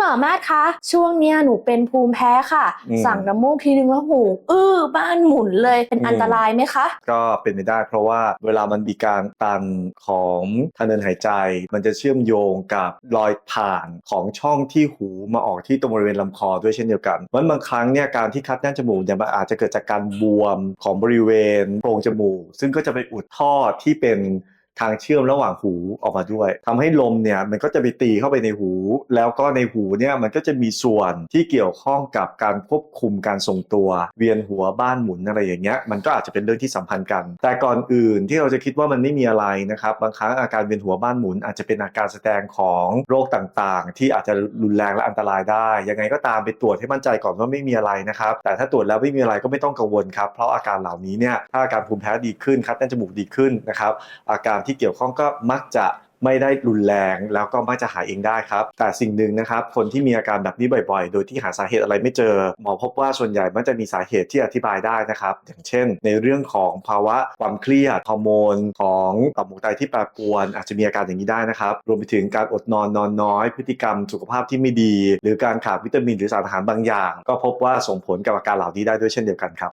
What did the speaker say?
หมอมาศคะ ช่วงเนี้ยหนูเป็นภูมิแพ้ค่ะ อืม สั่งน้ำมูกทีนึงแล้วหูอื้อบ้านหมุนเลยเป็นอืมอันตรายไหมคะ ก็เป็นไปได้เพราะว่าเวลามันมีการตันของทางเดินหายใจ มันจะเชื่อมโยงกับรอยผ่านของช่องที่หูมาออกที่ตรงบริเวณลำคอด้วยเช่นเดียวกันเพราะฉะนั้นบางครั้งเนี่ยการที่คัดแน่นจมูกเนี่ยมันอาจจะเกิดจากการบวมของบริเวณโพรงจมูก ซึ่งก็จะไปอุดท่อที่เป็น ทางเชื่อมระหว่างหูออกมาด้วยทำให้ลมเนี่ยมันก็จะไปตีเข้าไปในหู แล้วก็ในหูเนี่ยมันก็จะมีส่วนที่เกี่ยวข้องกับการควบคุมการทรงตัว เวียนหัวบ้านหมุนอะไรอย่างเงี้ยมันก็อาจจะเป็นเรื่องที่สัมพันธ์กัน แต่ก่อนอื่นที่เราจะคิดว่ามันไม่มีอะไรนะครับบางครั้งอาการเวียนหัวบ้านหมุน อาจจะเป็นอาการแสดงของโรคต่างๆ ที่อาจจะรุนแรงและอันตรายได้ ยังไงก็ตามไปตรวจให้มั่นใจก่อนว่าไม่มีอะไรนะครับแต่ถ้าตรวจแล้วไม่มีอะไรก็ไม่ต้องกังวลครับเพราะอาการเหล่านี้เนี่ยถ้าอาการภูมิแพ้ดีขึ้นคัดแน่นจมูกดีขึ้นนะครับอาการที่เกี่ยวข้องก็มักจะไม่ได้รุนแรงแล้วก็มักจะหายเองได้ครับ แต่สิ่งหนึ่งนะครับ คนที่มีอาการแบบนี้บ่อยๆ โดยที่หาสาเหตุอะไรไม่เจอ หมอพบว่าส่วนใหญ่มันจะมีสาเหตุที่อธิบายได้นะครับ อย่างเช่น ในเรื่องของภาวะความเครียดฮอร์โมนของต่อมหมูไตที่แปรปรวน อาจจะมีอาการอย่างนี้ได้นะครับ รวมไปถึงการอดนอนนอนน้อย พฤติกรรมสุขภาพที่ไม่ดี หรือการขาดวิตามินหรือสารอาหารบางอย่าง ก็พบว่าส่งผลกับอาการเหล่านี้ได้ด้วยเช่นเดียวกันครับ